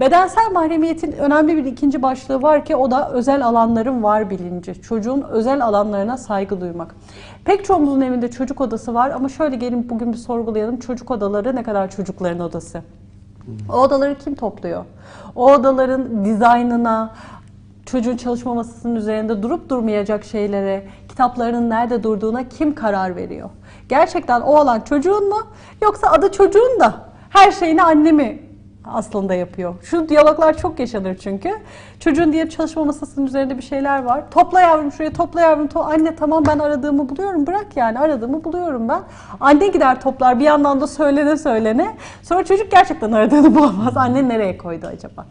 Bedensel mahremiyetin önemli bir ikinci başlığı var ki o da özel alanların var bilinci. Çocuğun özel alanlarına saygı duymak. Pek çoğumuzun evinde çocuk odası var ama şöyle gelin bugün bir sorgulayalım. Çocuk odaları ne kadar çocukların odası? O odaları kim topluyor? O odaların dizaynına, çocuğun çalışma masasının üzerinde durup durmayacak şeylere, kitaplarının nerede durduğuna kim karar veriyor? Gerçekten o alan çocuğun mu yoksa adı çocuğun da her şeyini anne mi aslında yapıyor? Şu diyaloglar çok yaşanır çünkü. Çocuğun diye çalışma masasının üzerinde bir şeyler var. Topla yavrum şuraya topla yavrum. To anne tamam ben aradığımı buluyorum. Bırak yani aradığımı buluyorum ben. Anne gider toplar bir yandan da söylene söylene. Sonra çocuk gerçekten aradığını bulamaz. Anne nereye koydu acaba?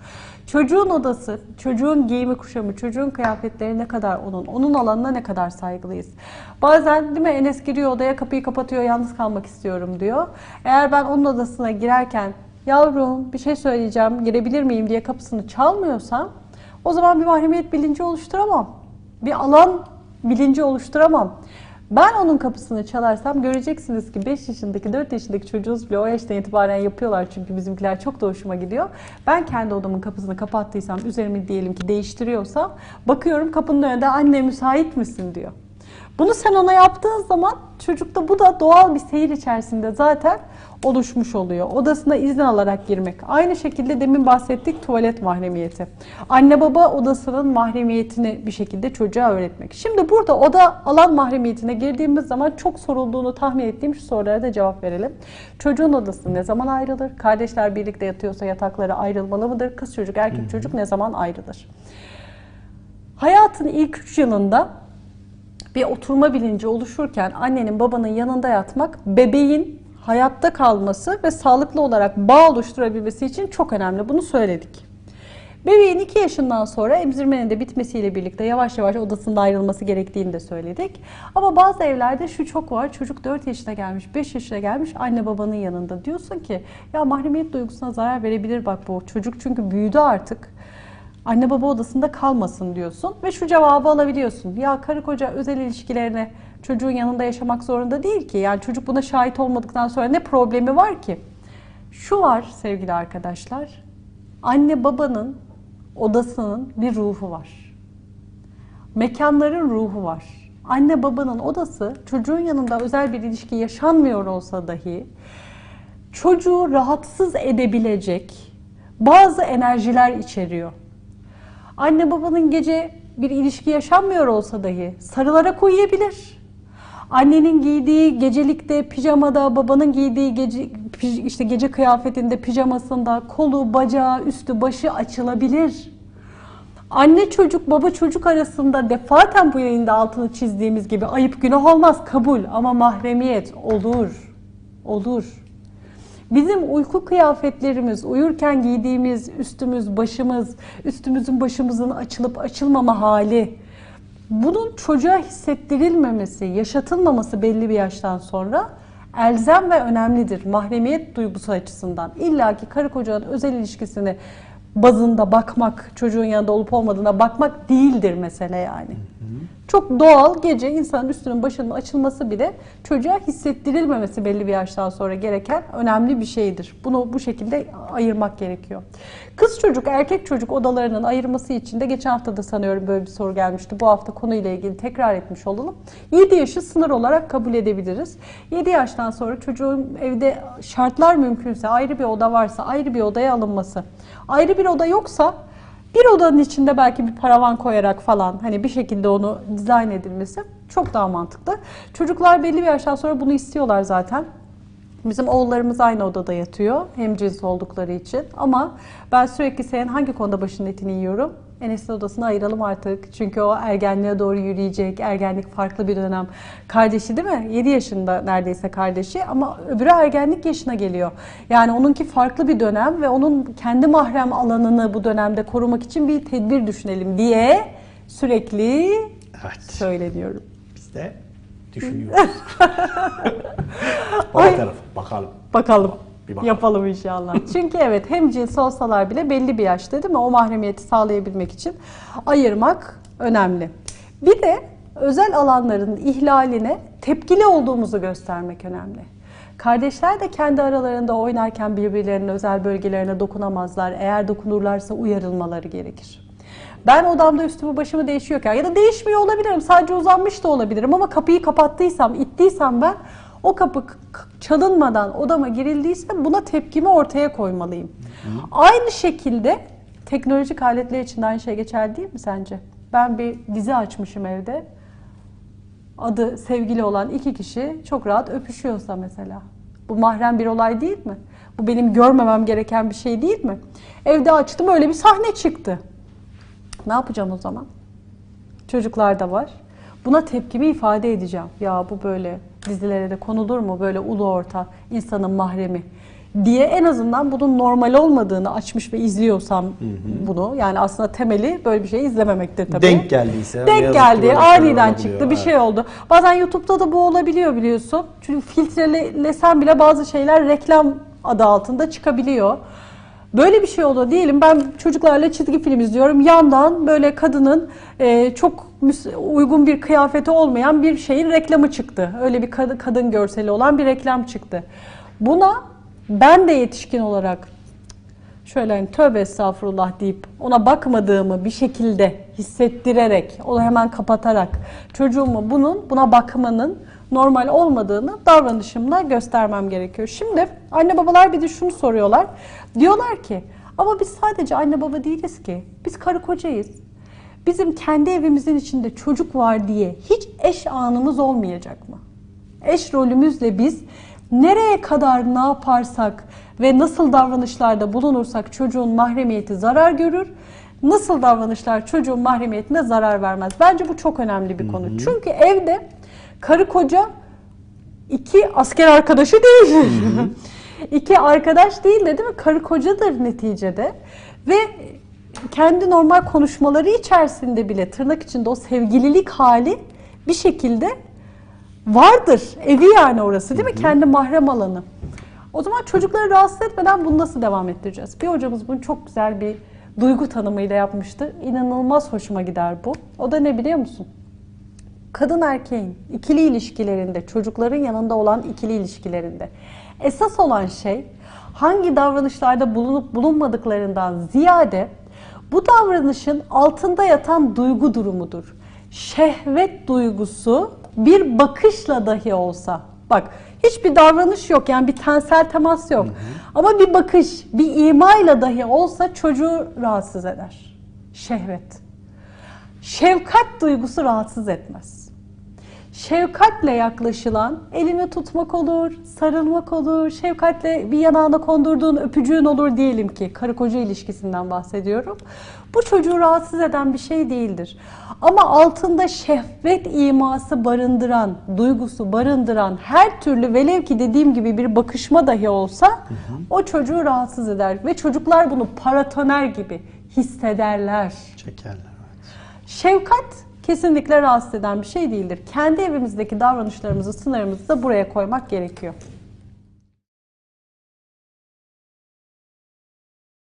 Çocuğun odası, çocuğun giyimi kuşamı, çocuğun kıyafetleri ne kadar onun, onun alanına ne kadar saygılıyız. Bazen değil mi Enes giriyor odaya kapıyı kapatıyor yalnız kalmak istiyorum diyor. Eğer ben onun odasına girerken yavrum bir şey söyleyeceğim girebilir miyim diye kapısını çalmıyorsam o zaman bir mahremiyet bilinci oluşturamam. Bir alan bilinci oluşturamam. Ben onun kapısını çalarsam göreceksiniz ki 5 yaşındaki 4 yaşındaki çocuğunuz bile o yaştan itibaren yapıyorlar çünkü bizimkiler çok da hoşuma gidiyor. Ben kendi odamın kapısını kapattıysam üzerimi diyelim ki değiştiriyorsam bakıyorum kapının önünde anne müsait misin diyor. Bunu sen ona yaptığın zaman çocukta bu da doğal bir seyir içerisinde zaten oluşmuş oluyor. Odasına izin alarak girmek. Aynı şekilde demin bahsettik tuvalet mahremiyeti. Anne baba odasının mahremiyetini bir şekilde çocuğa öğretmek. Şimdi burada oda alan mahremiyetine girdiğimiz zaman çok sorulduğunu tahmin ettiğim şu sorulara da cevap verelim. Çocuğun odası ne zaman ayrılır? Kardeşler birlikte yatıyorsa yatakları ayrılmalı mıdır? Kız çocuk, erkek çocuk ne zaman ayrılır? Hayatın ilk 3 yılında bir oturma bilinci oluşurken annenin babanın yanında yatmak bebeğin hayatta kalması ve sağlıklı olarak bağ oluşturabilmesi için çok önemli. Bunu söyledik. Bebeğin 2 yaşından sonra emzirmenin de bitmesiyle birlikte yavaş yavaş odasında ayrılması gerektiğini de söyledik. Ama bazı evlerde şu çok var. Çocuk 4 yaşına gelmiş, 5 yaşına gelmiş anne babanın yanında. Diyorsun ki ya mahremiyet duygusuna zarar verebilir bak bu. Çocuk çünkü büyüdü artık anne baba odasında kalmasın diyorsun ve şu cevabı alabiliyorsun. Ya karı koca özel ilişkilerine çocuğun yanında yaşamak zorunda değil ki. Yani çocuk buna şahit olmadıktan sonra ne problemi var ki? Şu var sevgili arkadaşlar. Anne babanın odasının bir ruhu var. Mekanların ruhu var. Anne babanın odası çocuğun yanında özel bir ilişki yaşanmıyor olsa dahi çocuğu rahatsız edebilecek bazı enerjiler içeriyor. Anne babanın gece bir ilişki yaşanmıyor olsa dahi sarılarak uyuyabilir. Annenin giydiği gecelikte pijamada, babanın giydiği gece işte gece kıyafetinde, pijamasında kolu, bacağı, üstü, başı açılabilir. Anne çocuk, baba çocuk arasında defaten bu yayında altını çizdiğimiz gibi ayıp günah olmaz kabul ama mahremiyet olur. Olur. Bizim uyku kıyafetlerimiz, uyurken giydiğimiz üstümüz, başımız, üstümüzün başımızın açılıp açılmama hali, bunun çocuğa hissettirilmemesi, yaşatılmaması belli bir yaştan sonra elzem ve önemlidir mahremiyet duygusu açısından. İlla ki karı kocanın özel ilişkisini bazında bakmak, çocuğun yanında olup olmadığına bakmak değildir mesele yani. Çok doğal gece insanın üstünün başının açılması bile çocuğa hissettirilmemesi belli bir yaştan sonra gereken önemli bir şeydir. Bunu bu şekilde ayırmak gerekiyor. Kız çocuk, erkek çocuk odalarının ayırması için de geçen hafta da sanıyorum böyle bir soru gelmişti. Bu hafta konuyla ilgili tekrar etmiş olalım. 7 yaşı sınır olarak kabul edebiliriz. 7 yaştan sonra çocuğun evde şartlar mümkünse, ayrı bir oda varsa ayrı bir odaya alınması. Ayrı bir oda yoksa bir odanın içinde belki bir paravan koyarak falan hani bir şekilde onu dizayn edilmesi çok daha mantıklı. Çocuklar belli bir yaştan sonra bunu istiyorlar zaten. Bizim oğullarımız aynı odada yatıyor. Hem cins oldukları için. Ama ben sürekli senin hangi konuda başının etini yiyorum? Enes'in odasını ayıralım artık. Çünkü o ergenliğe doğru yürüyecek. Ergenlik farklı bir dönem. Kardeşi değil mi? 7 yaşında neredeyse kardeşi ama öbürü ergenlik yaşına geliyor. Yani onunki farklı bir dönem ve onun kendi mahrem alanını bu dönemde korumak için bir tedbir düşünelim diye sürekli Evet. söyleniyorum. Biz de düşünüyoruz. o Ay. taraf bakalım. Bakalım. Bir bakalım. Yapalım inşallah. Çünkü evet hem cins olsalar bile belli bir yaşta değil mi? O mahremiyeti sağlayabilmek için ayırmak önemli. Bir de özel alanların ihlaline tepkili olduğumuzu göstermek önemli. Kardeşler de kendi aralarında oynarken birbirlerinin özel bölgelerine dokunamazlar. Eğer dokunurlarsa uyarılmaları gerekir. Ben odamda üstümü başımı değişiyorken ya da değişmiyor olabilirim. Sadece uzanmış da olabilirim ama kapıyı kapattıysam, ittiysem ben o kapı çalınmadan odama girildiyse buna tepkimi ortaya koymalıyım. Aynı şekilde teknolojik aletler için de aynı şey geçerli değil mi sence? Ben bir dizi açmışım evde. Adı sevgili olan iki kişi çok rahat öpüşüyorsa mesela. Bu mahrem bir olay değil mi? Bu benim görmemem gereken bir şey değil mi? Evde açtım öyle bir sahne çıktı. Ne yapacağım o zaman? Çocuklar da var. Buna tepkimi ifade edeceğim. Ya bu böyle dizilere de konulur mu? Böyle ulu orta insanın mahremi diye en azından bunun normal olmadığını açmış ve izliyorsam bunu yani aslında temeli böyle bir şey izlememektir tabii. Denk geldiyse. Denk geldi, aniden çıktı, bir şey oldu. Bazen YouTube'da da bu olabiliyor biliyorsun. Çünkü filtrelesen bile bazı şeyler reklam adı altında çıkabiliyor. Böyle bir şey oldu diyelim ben çocuklarla çizgi film izliyorum. Yandan böyle kadının e, çok uygun bir kıyafeti olmayan bir şeyin reklamı çıktı. Öyle bir kad- kadın görseli olan bir reklam çıktı. Buna ben de yetişkin olarak şöyle hani tövbe estağfurullah deyip ona bakmadığımı bir şekilde hissettirerek, onu hemen kapatarak çocuğumu bunun buna bakmanın normal olmadığını davranışımla göstermem gerekiyor. Şimdi anne babalar bir de şunu soruyorlar. Diyorlar ki ama biz sadece anne baba değiliz ki. Biz karı kocayız. Bizim kendi evimizin içinde çocuk var diye hiç eş anımız olmayacak mı? Eş rolümüzle biz nereye kadar ne yaparsak ve nasıl davranışlarda bulunursak çocuğun mahremiyeti zarar görür. Nasıl davranışlar çocuğun mahremiyetine zarar vermez. Bence bu çok önemli bir konu. Çünkü evde karı koca iki asker arkadaşı değil. iki arkadaş değil de değil mi? Karı kocadır neticede. Ve kendi normal konuşmaları içerisinde bile tırnak içinde o sevgililik hali bir şekilde vardır. Evi yani orası değil mi? Kendi mahrem alanı. O zaman çocukları rahatsız etmeden bunu nasıl devam ettireceğiz? Bir hocamız bunu çok güzel bir duygu tanımıyla yapmıştı. İnanılmaz hoşuma gider bu. O da ne biliyor musun? Kadın erkeğin ikili ilişkilerinde, çocukların yanında olan ikili ilişkilerinde esas olan şey hangi davranışlarda bulunup bulunmadıklarından ziyade bu davranışın altında yatan duygu durumudur. Şehvet duygusu bir bakışla dahi olsa, bak hiçbir davranış yok yani bir tensel temas yok ama bir bakış, bir imayla dahi olsa çocuğu rahatsız eder. Şehvet. Şefkat duygusu rahatsız etmez. Şefkatle yaklaşılan elini tutmak olur, sarılmak olur, şefkatle bir yanağına kondurduğun öpücüğün olur diyelim ki karı koca ilişkisinden bahsediyorum. Bu çocuğu rahatsız eden bir şey değildir. Ama altında şehvet iması barındıran, duygusu barındıran her türlü velev ki dediğim gibi bir bakışma dahi olsa o çocuğu rahatsız eder ve çocuklar bunu paratoner gibi hissederler. Çekerler. evet. Şefkat kesinlikle rahatsız eden bir şey değildir. Kendi evimizdeki davranışlarımızı, sınırlarımızı da buraya koymak gerekiyor.